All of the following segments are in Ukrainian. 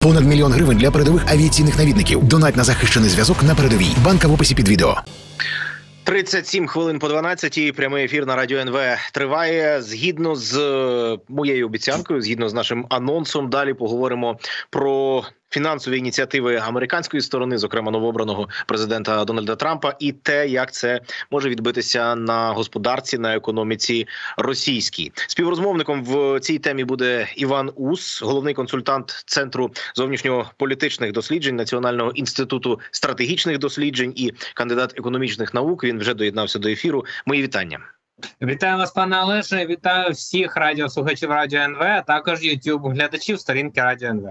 Понад мільйон гривень для передових авіаційних навідників. Донать на захищений зв'язок на передовій. Банка в описі під відео. 37 хвилин по 12 і прямий ефір на радіо НВ триває. Згідно з е, моєю обіцянкою, згідно з нашим анонсом, далі поговоримо про фінансові ініціативи американської сторони, зокрема новообраного президента Дональда Трампа, і те, як це може відбитися на господарці на економіці російській. Співрозмовником в цій темі буде Іван Ус, головний консультант центру зовнішньополітичних досліджень Національного інституту стратегічних досліджень і кандидат економічних наук. Він вже доєднався до ефіру. Мої вітання. Вітаю вас, пане Олеже. Вітаю всіх радіослухачів Радіо НВ, а також youtube глядачів сторінки Радіо НВ.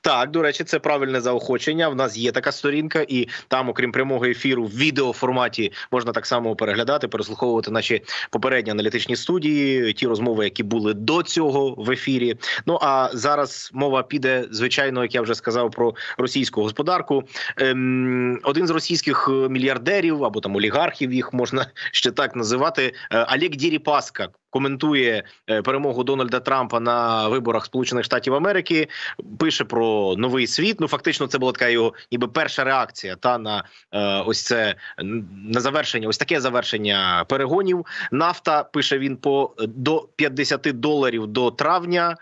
Так, до речі, це правильне заохочення. В нас є така сторінка, і там, окрім прямого ефіру, в відеоформаті можна так само переглядати, переслуховувати наші попередні аналітичні студії, ті розмови, які були до цього в ефірі. Ну а зараз мова піде, звичайно, як я вже сказав, про російську господарку. Ем, один з російських мільярдерів або там олігархів, їх можна ще так називати, е, Олег Діріпаска. Коментує е, перемогу Дональда Трампа на виборах Сполучених Штатів Америки. Пише про новий світ. Ну фактично, це була така його, ніби перша реакція. Та на е, ось це на завершення, ось таке завершення перегонів. Нафта пише він по до 50 доларів до травня.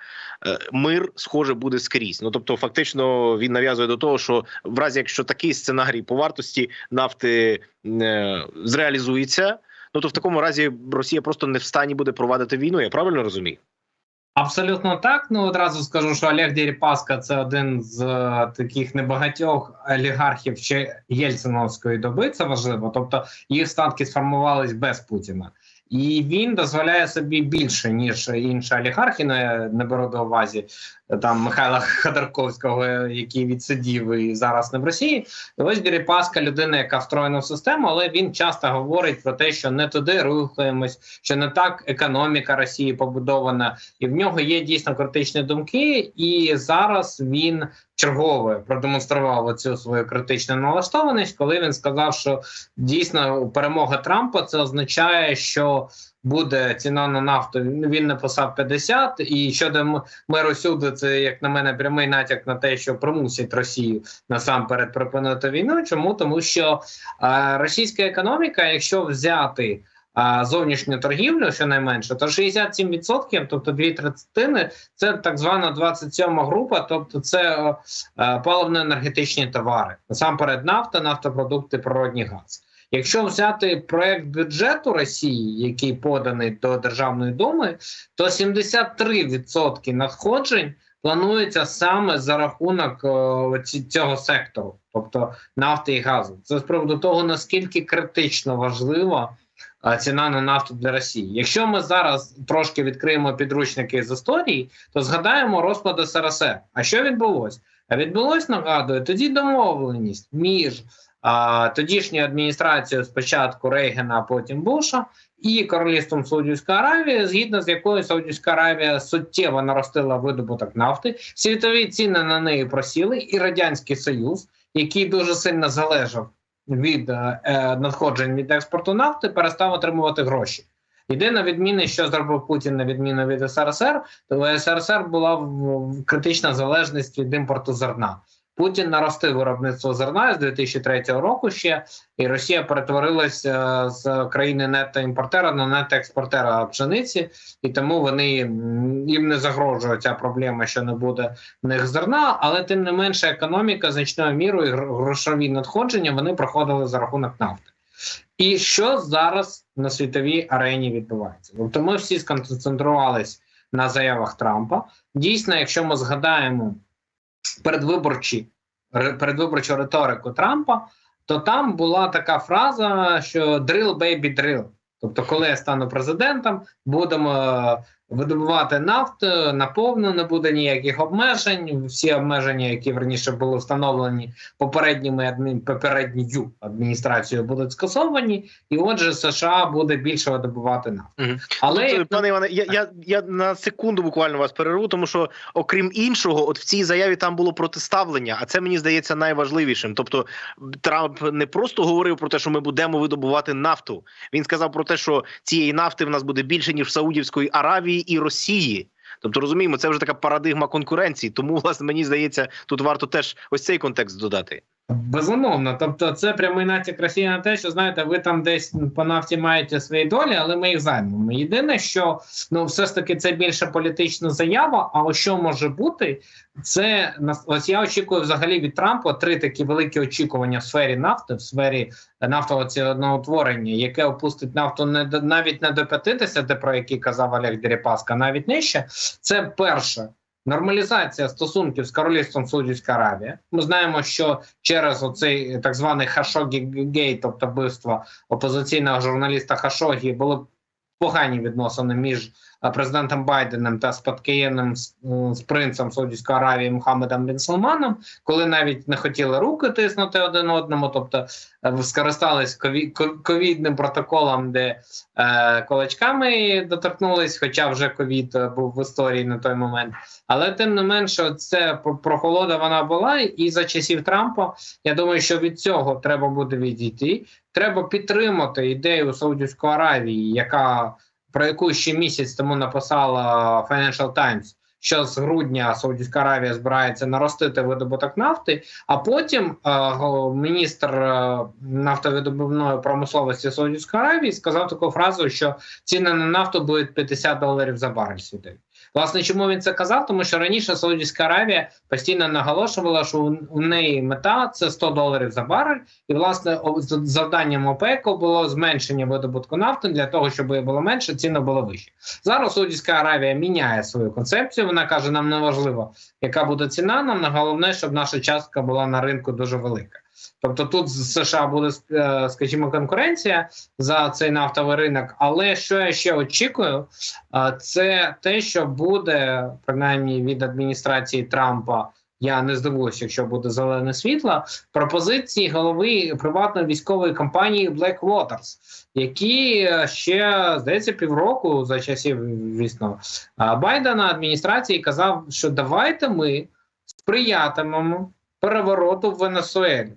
Е, мир схоже буде скрізь. Ну тобто, фактично, він нав'язує до того, що в разі якщо такий сценарій по вартості нафти е, зреалізується. Ну то в такому разі Росія просто не в стані буде провадити війну. Я правильно розумію? Абсолютно так. Ну одразу скажу, що Олег Дерипаска – це один з е, таких небагатьох олігархів ще Єльциновської доби. Це важливо. Тобто їх статки сформувались без Путіна. І він дозволяє собі більше ніж інші олігархи. я не беру до увазі там Михайла Ходорковського, який відсидів і зараз не в Росії. І ось Дерипаска людина, яка встроєна в систему, але він часто говорить про те, що не туди рухаємось, що не так економіка Росії побудована, і в нього є дійсно критичні думки. І зараз він чергове продемонстрував оцю свою критичну налаштованість, коли він сказав, що дійсно перемога Трампа це означає, що буде ціна на нафту. Він написав 50, і щодо миру сюди, це як на мене прямий натяк на те, що примусять Росію насамперед припинити війну. Чому тому, що е, російська економіка, якщо взяти зовнішню торгівлю, щонайменше, то 67%, тобто дві третини, це так звана 27 група, тобто це е, паливно-енергетичні товари, насамперед нафта, нафтопродукти, природні газ. Якщо взяти проект бюджету Росії, який поданий до Державної думи, то 73% надходжень планується саме за рахунок о, цього сектору, тобто нафти і газу. Це з приводу того наскільки критично важлива ціна на нафту для Росії. Якщо ми зараз трошки відкриємо підручники з історії, то згадаємо розпад СРСР. А що відбулося? А відбулось, нагадую, тоді домовленість між а, тодішньою адміністрацією спочатку Рейгена, а потім Буша, і королівством Саудівської Аравії, згідно з якою Саудівська Аравія суттєво наростила видобуток нафти, світові ціни на неї просіли, і радянський союз, який дуже сильно залежав від е, надходжень від експорту нафти, перестав отримувати гроші. Єдина відміна, що зробив Путін на відміну від СРСР, то у СРСР була в критична залежність від імпорту зерна. Путін наростив виробництво зерна з 2003 року ще, і Росія перетворилася з країни нетто-імпортера на нетто-експортера пшениці, і тому вони їм не загрожує ця проблема, що не буде в них зерна, але тим не менше, економіка значною мірою і грошові надходження вони проходили за рахунок нафти. І що зараз на світовій арені відбувається? Тобто ми всі сконцентрувалися на заявах Трампа. Дійсно, якщо ми згадаємо передвиборчі передвиборчу риторику Трампа, то там була така фраза, що «drill, baby, drill». Тобто, коли я стану президентом, будемо видобувати нафту наповну, не буде ніяких обмежень. Всі обмеження, які раніше були встановлені попередніми попередньою адміністрацією, будуть скасовані, і отже, США буде більше видобувати нафту. Угу. Але Тут, пане Іване, я, я я на секунду буквально вас перерву, тому що окрім іншого, от в цій заяві там було протиставлення, а це мені здається найважливішим. Тобто, Трамп не просто говорив про те, що ми будемо видобувати нафту. Він сказав про те, що цієї нафти в нас буде більше ніж в Саудівської Аравії і Росії. Тобто розуміємо, це вже така парадигма конкуренції. Тому, власне, мені здається, тут варто теж ось цей контекст додати. Безумовно, тобто це прямий натяк Росії на те, що знаєте, ви там десь по нафті маєте свої долі, але ми їх займемо. Єдине, що ну все ж таки це більше політична заява. А ось що може бути, це ось я очікую взагалі від Трампа три такі великі очікування в сфері нафти, в сфері нафтового ціноутворення, яке опустить нафту не навіть не до 50, про які казав Олег Дерипаска, навіть нижче. Це перше. Нормалізація стосунків з королівством Саудівська Аравія. Ми знаємо, що через оцей так званий Хашогі Гейт, тобто вбивство опозиційного журналіста Хашогі, були погані відносини між е, президентом Байденом та спадкоємним з, е, принцем Саудівської Аравії Мухаммедом Бін Салманом, коли навіть не хотіли руки тиснути один одному, тобто е, скористались кові- ковідним протоколом, де е, кулачками доторкнулись, хоча вже ковід був в історії на той момент. Але тим не менше, це прохолода вона була, і за часів Трампа я думаю, що від цього треба буде відійти. Треба підтримати ідею Саудівської Аравії, яка про яку ще місяць тому написала Financial Times, що з грудня Саудівська Аравія збирається наростити видобуток нафти. А потім е, міністр е, нафтовидобувної промисловості Саудівської Аравії сказав таку фразу, що ціни на нафту будуть 50 доларів за барель світові. Власне, чому він це казав? Тому що раніше Саудівська Аравія постійно наголошувала, що у- неї мета це 100 доларів за барель, і власне завданням ОПЕКу було зменшення видобутку нафти для того, щоб її було менше, ціни було вище. Зараз Саудівська Аравія міняє свою концепцію. Вона каже: нам не важливо, яка буде ціна. Нам головне, щоб наша частка була на ринку дуже велика. Тобто тут з США буде, е, скажімо, конкуренція за цей нафтовий ринок. Але що я ще очікую, е, це те, що буде принаймні від адміністрації Трампа. Я не здивуюся, якщо буде зелене світло. Пропозиції голови приватної військової компанії Blackwaters, які е, ще здається півроку за часів, звісно, Байдена адміністрації казав, що давайте ми сприятимемо перевороту в Венесуелі.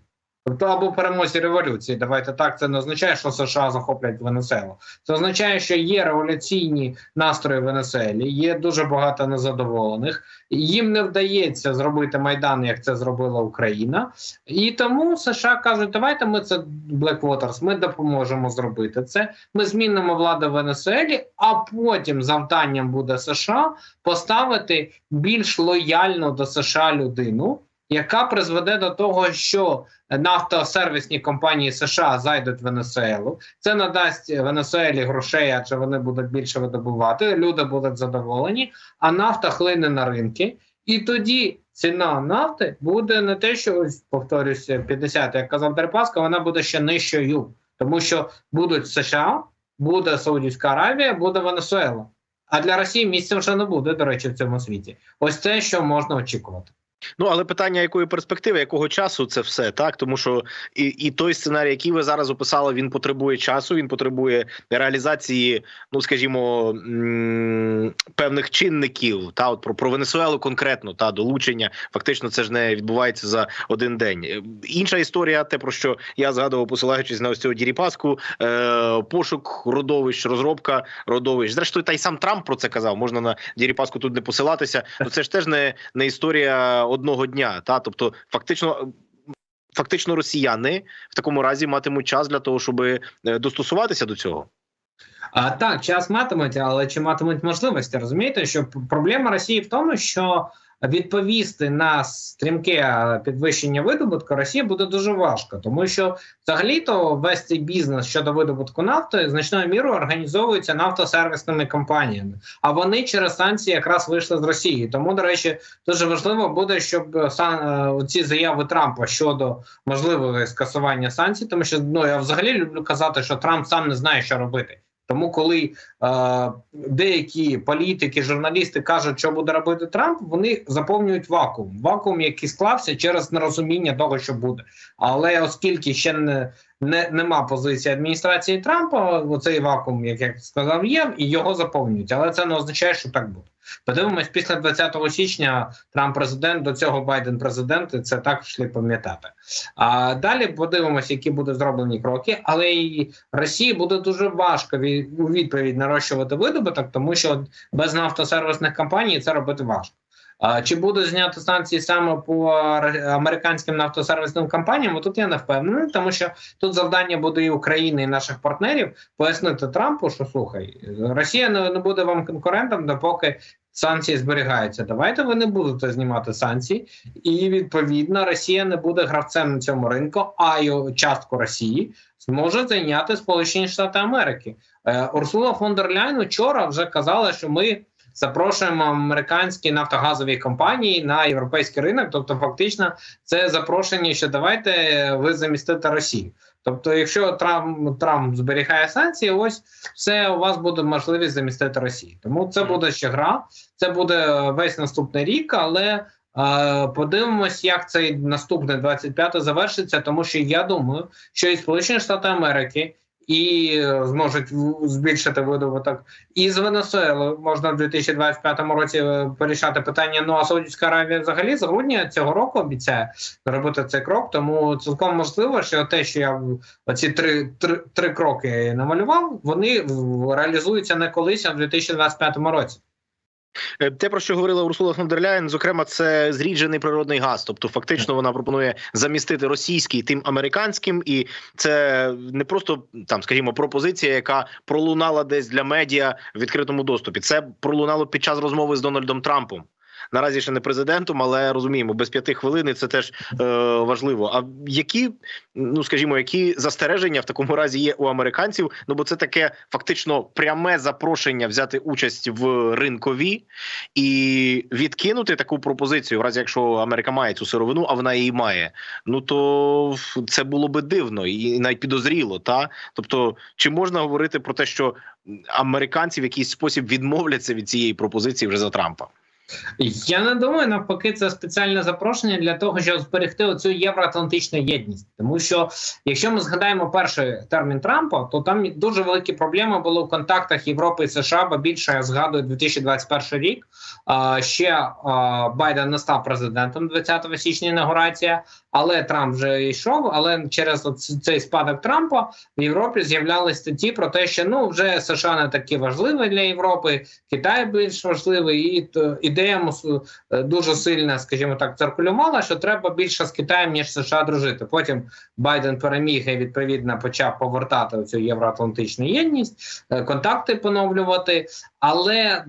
Тобто або перемозі революції, давайте так. Це не означає, що США захоплять Венесуелу. Це означає, що є революційні настрої в Венесуелі, є дуже багато незадоволених. Їм не вдається зробити майдан, як це зробила Україна, і тому США кажуть, давайте ми це Blackwaters, ми допоможемо зробити це. Ми змінимо владу в Венесуелі, а потім завданням буде США поставити більш лояльну до США людину, яка призведе до того, що нафтосервісні компанії США зайдуть в Венесуелу. Це надасть Венесуелі грошей, адже вони будуть більше видобувати. Люди будуть задоволені, а нафта хлине на ринки, і тоді ціна нафти буде не те, що ось, повторюся, 50, як казав Дерпаска, вона буде ще нижчою, тому що будуть США, буде Саудівська Аравія, буде Венесуела. А для Росії місця вже не буде, до речі, в цьому світі. Ось це, що можна очікувати. Ну але питання якої перспективи, якого часу це все так, тому що і, і той сценарій, який ви зараз описали, він потребує часу, він потребує реалізації, ну скажімо, певних чинників. Та от про, про Венесуелу конкретно та долучення. Фактично, це ж не відбувається за один день. Е, Інша історія, те про що я згадував, посилаючись на ось цього Діріпаску, е, пошук родовищ, розробка родовищ. Зрештою, та й сам Трамп про це казав. Можна на Діріпаску тут не посилатися. Ну це ж теж не, не історія одного дня. Та тобто, фактично. Фактично, росіяни в такому разі матимуть час для того, щоб достосуватися до цього. А, так, час матимуть, але чи матимуть можливості? Розумієте, що проблема Росії в тому, що відповісти на стрімке підвищення видобутку Росії буде дуже важко, тому що взагалі-то весь цей бізнес щодо видобутку нафти значною мірою організовується нафтосервісними компаніями. А вони через санкції якраз вийшли з Росії. Тому, до речі, дуже важливо буде, щоб е, ці заяви Трампа щодо можливого скасування санкцій, тому що ну я взагалі люблю казати, що Трамп сам не знає, що робити. Тому, коли е, деякі політики, журналісти кажуть, що буде робити Трамп, вони заповнюють вакуум. Вакуум, який склався через нерозуміння того, що буде. Але оскільки ще не не нема позиції адміністрації Трампа. цей вакуум, як я сказав, є, і його заповнюють. Але це не означає, що так буде. Подивимось, після 20 січня Трамп президент до цього Байден президент. Це так йшли пам'ятати. А далі подивимося, які будуть зроблені кроки. Але і Росії буде дуже важко у відповідь нарощувати видобуток, тому що без нафтосервісних компаній це робити важко. Чи буде знято санкції саме по ре- американським нафтосервісним компаніям? Тут я не впевнений, тому що тут завдання буде і України, і наших партнерів пояснити Трампу, що слухай, Росія не, не буде вам конкурентом, допоки санкції зберігаються. Давайте ви не будете знімати санкції, і відповідно Росія не буде гравцем на цьому ринку, а й частку Росії зможе зайняти Сполучені Штати Америки. Е, Урсула фон дер Ляйн вчора вже казала, що ми запрошуємо американські нафтогазові компанії на європейський ринок. Тобто, фактично, це запрошення, що давайте ви замістите Росію. Тобто, якщо Трамп Трамп зберігає санкції, ось все у вас буде можливість замістити Росію. Тому це буде ще гра, це буде весь наступний рік, але. е, Подивимось, як цей наступний 25 завершиться, тому що я думаю, що і Сполучені Штати Америки і е, зможуть збільшити видобуток. І з Венесуели можна в 2025 році е, порішати питання. Ну а Саудівська Аравія взагалі з грудня цього року обіцяє зробити цей крок. Тому цілком можливо, що те, що я оці три, три, три кроки намалював, вони реалізуються не колись, а в 2025 році. Е, Те, про що говорила Урсула фон зокрема, це зріджений природний газ. Тобто, фактично, вона пропонує замістити російський тим американським, і це не просто там, скажімо, пропозиція, яка пролунала десь для медіа в відкритому доступі. Це пролунало під час розмови з Дональдом Трампом. Наразі ще не президентом, але розуміємо, без п'яти хвилин це теж е, важливо. А які, ну скажімо, які застереження в такому разі є у американців? Ну бо це таке фактично пряме запрошення взяти участь в ринкові і відкинути таку пропозицію, в разі якщо Америка має цю сировину, а вона її має. Ну то це було би дивно і навіть підозріло. Та тобто, чи можна говорити про те, що американці в якийсь спосіб відмовляться від цієї пропозиції вже за Трампа? Я не думаю, навпаки, це спеціальне запрошення для того, щоб зберегти оцю євроатлантичну єдність. Тому що якщо ми згадаємо перший термін Трампа, то там дуже великі проблеми були в контактах Європи і США, бо більше я згадую 2021 рік. Ще Байден не став президентом 20 січня інаугурація, але Трамп вже йшов. Але через цей спадок Трампа в Європі з'являлися статті про те, що ну вже США не такі важливі для Європи, Китай більш важливий, і то мус- е, дуже сильно, скажімо так, циркулювала, що треба більше з Китаєм ніж США дружити. Потім Байден переміг і відповідно почав повертати цю євроатлантичну єдність, е, контакти поновлювати, але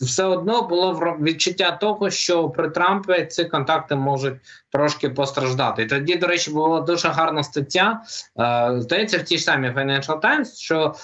все одно було відчуття того, що при Трампі ці контакти можуть трошки постраждати. Тоді, до речі, була дуже гарна стаття. Е, здається, в тій самій Financial Times, що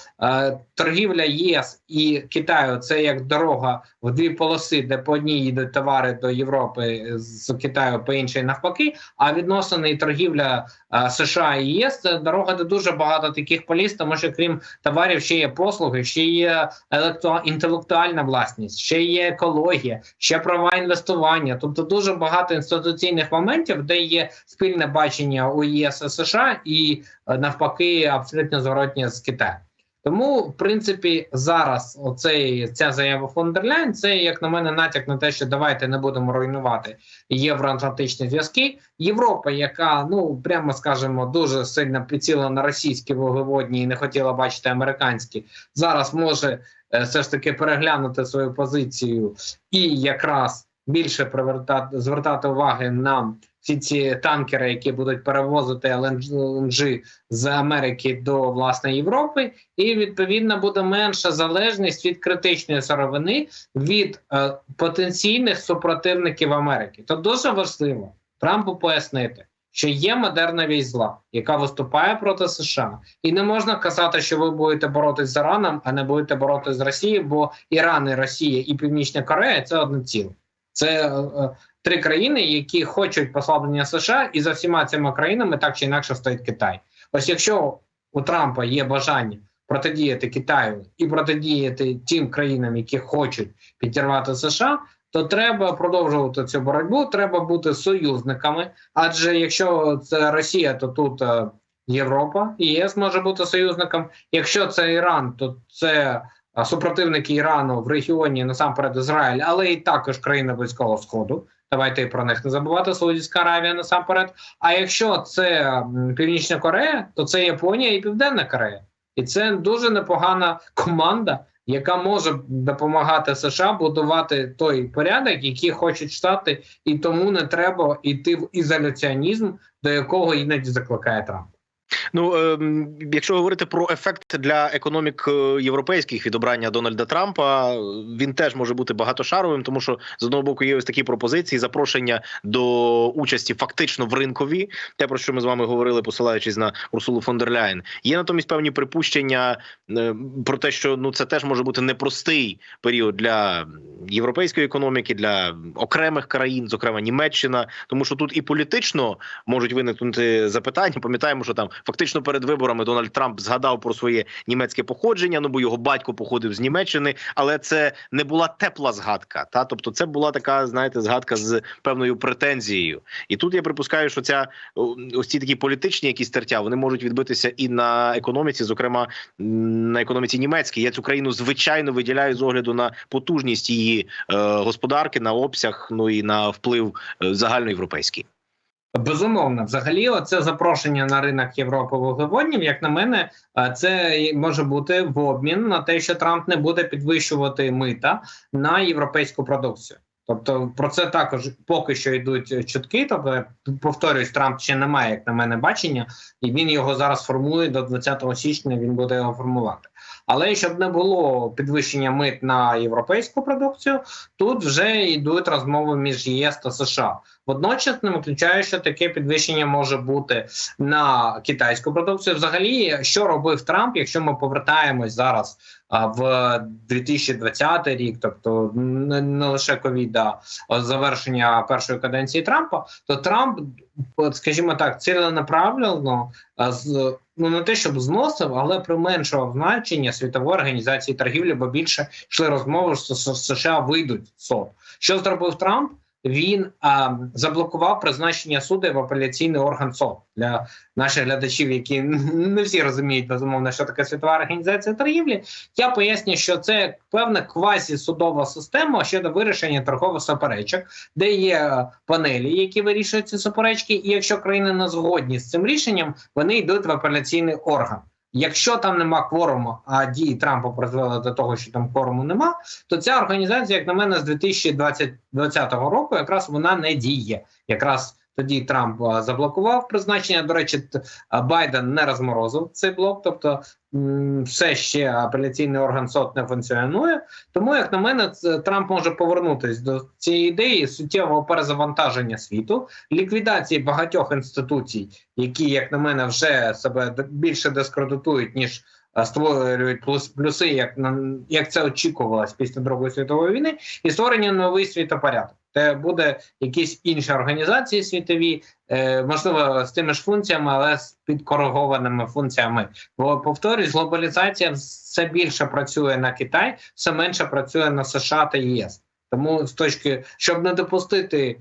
торгівля ЄС і Китаю це як дорога в дві полоси, де по одній їдуть товари до Європи з Китаю, по іншій навпаки. А відносини і торгівля е, США і ЄС це дорога, де дуже багато таких поліс, тому що крім товарів ще є послуги, ще є електро- інтелектуальна власність, ще є екологія, ще права інвестування. Тобто дуже багато інституційних моментів, де є спільне бачення у ЄС і США, і е, навпаки, абсолютно зворотні з Китаєм. Тому, в принципі, зараз оцей ця заява фон дер Ляйн, це як на мене натяк на те, що давайте не будемо руйнувати євроатлантичні зв'язки. Європа, яка ну прямо скажемо дуже сильно підціла на російські вуглеводні і не хотіла бачити американські, зараз може е, все ж таки переглянути свою позицію і якраз більше привертати звертати уваги на всі ці танкери, які будуть перевозити ЛНЖ з Америки до власне Європи, і відповідно буде менша залежність від критичної сировини від е, потенційних супротивників Америки. То дуже важливо Трампу пояснити. Що є модерна вісь зла, яка виступає проти США, і не можна казати, що ви будете боротися з Іраном, а не будете боротися з Росією, бо Іран, і Росія і Північна Корея це одне ціле. Це е, е, три країни, які хочуть послаблення США, і за всіма цими країнами так чи інакше стоїть Китай. Ось якщо у Трампа є бажання протидіяти Китаю і протидіяти тим країнам, які хочуть підірвати США, то треба продовжувати цю боротьбу. Треба бути союзниками. Адже якщо це Росія, то тут е, Європа ЄС може бути союзником. Якщо це Іран, то це супротивники Ірану в регіоні насамперед Ізраїль, але і також країни Близького Сходу. Давайте і про них не забувати. Саудівська Аравія насамперед. А якщо це Північна Корея, то це Японія і Південна Корея, і це дуже непогана команда, яка може допомагати США будувати той порядок, який хочуть штати, і тому не треба йти в ізоляціонізм, до якого іноді закликає Трамп. Ну ем, якщо говорити про ефект для економік е, європейських від обрання Дональда Трампа, він теж може бути багатошаровим, тому що з одного боку є ось такі пропозиції, запрошення до участі фактично в ринкові, те про що ми з вами говорили, посилаючись на Урсулу фон дер Ляєн. Є натомість певні припущення е, про те, що ну це теж може бути непростий період для європейської економіки, для окремих країн, зокрема Німеччина, тому що тут і політично можуть виникнути запитання. Пам'ятаємо, що там фактично перед виборами Дональд Трамп згадав про своє німецьке походження. Ну бо його батько походив з Німеччини, але це не була тепла згадка. Та тобто, це була така, знаєте, згадка з певною претензією. І тут я припускаю, що ця ось ці такі політичні якісь тертя вони можуть відбитися і на економіці, зокрема на економіці німецькій. Я цю країну звичайно виділяю з огляду на потужність її е, господарки, на обсяг, ну і на вплив е, загальноєвропейський. Безумовно, взагалі, це запрошення на ринок Європи вуглеводнів, як на мене, е, це може бути в обмін на те, що Трамп не буде підвищувати мита на європейську продукцію. Тобто про це також поки що йдуть чутки. Тобто, повторюсь, Трамп ще не має, як на мене, бачення, і він його зараз формує до 20 січня. Він буде його формувати. Але щоб не було підвищення мит на європейську продукцію, тут вже йдуть розмови між ЄС та США. Водночас не виключаю, що таке підвищення може бути на китайську продукцію. Взагалі, що робив Трамп, якщо ми повертаємось зараз в 2020 рік, тобто не, не лише ковіда, завершення першої каденції Трампа, то Трамп, скажімо так, ціленаправлено з ну не те, щоб зносив, але применшував значення світової організації торгівлі, бо більше йшли розмови, що США вийдуть з СОТ. Що зробив Трамп? Він а, заблокував призначення суду в апеляційний орган СОТ для наших глядачів, які не всі розуміють безумовно, що таке світова організація торгівлі. Я поясню, що це певна квазісудова система щодо вирішення торгових суперечок, де є е, панелі, які вирішують ці суперечки, і якщо країни не згодні з цим рішенням, вони йдуть в апеляційний орган. Якщо там нема кворуму, а дії Трампа призвели до того, що там кворуму нема, то ця організація, як на мене, з 2020 2020 року якраз вона не діє. Якраз тоді Трамп заблокував призначення. До речі, Байден не розморозив цей блок, тобто все ще апеляційний орган СОТ не функціонує. Тому, як на мене, Трамп може повернутися до цієї ідеї суттєвого перезавантаження світу, ліквідації багатьох інституцій, які, як на мене, вже себе більше дискредитують, ніж створюють плюс, плюси, як як це очікувалось після Другої світової війни, і створення новий світопорядок. Де буде якісь інші організації світові, е, можливо, з тими ж функціями, але з підкоригованими функціями. Бо повторюсь, глобалізація все більше працює на Китай, все менше працює на США та ЄС. Тому з точки, щоб не допустити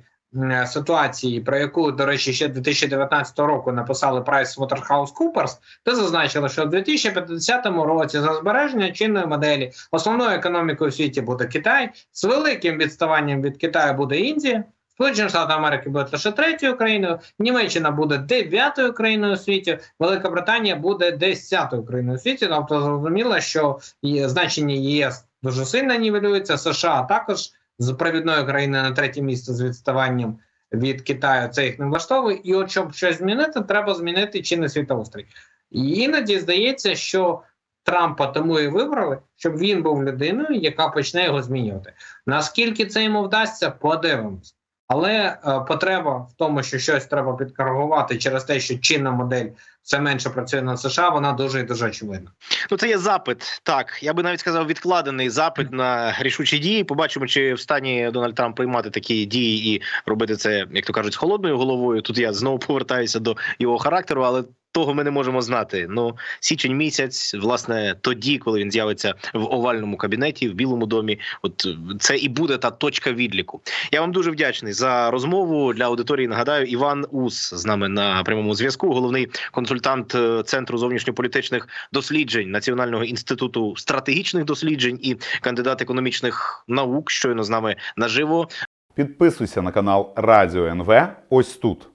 ситуації, про яку, до речі, ще 2019 року написали PricewaterhouseCoopers, де зазначили, що в 2050 році за збереження чинної моделі основною економікою у світі буде Китай, з великим відставанням від Китаю буде Індія. Сполучені Штати Америки будуть лише третьою країною, Німеччина буде дев'ятою країною у світі, Велика Британія буде десятою країною у світі. Тобто зрозуміло, що значення ЄС дуже сильно нівелюється. США також з провідної країни на третє місце з відставанням від Китаю. Це їх не влаштовує. І от щоб щось змінити, треба змінити чинний світоустрій. Іноді здається, що Трампа тому і вибрали, щоб він був людиною, яка почне його змінювати. Наскільки це йому вдасться, подивимось. Але е, потреба в тому, що щось треба підкоригувати через те, що чинна модель все менше працює на США, вона дуже і дуже очевидна. Ну, це є запит. Так, я би навіть сказав, відкладений запит на рішучі дії. Побачимо, чи в стані Дональд Трамп приймати такі дії і робити це, як то кажуть, з холодною головою. Тут я знову повертаюся до його характеру, але. Того ми не можемо знати. Ну січень місяць, власне, тоді, коли він з'явиться в овальному кабінеті, в Білому домі, от це і буде та точка відліку. Я вам дуже вдячний за розмову для аудиторії. Нагадаю, Іван Ус з нами на прямому зв'язку, головний консультант е, центру зовнішньополітичних досліджень Національного інституту стратегічних досліджень і кандидат економічних наук. Щойно з нами наживо. Підписуйся на канал Радіо НВ ось тут.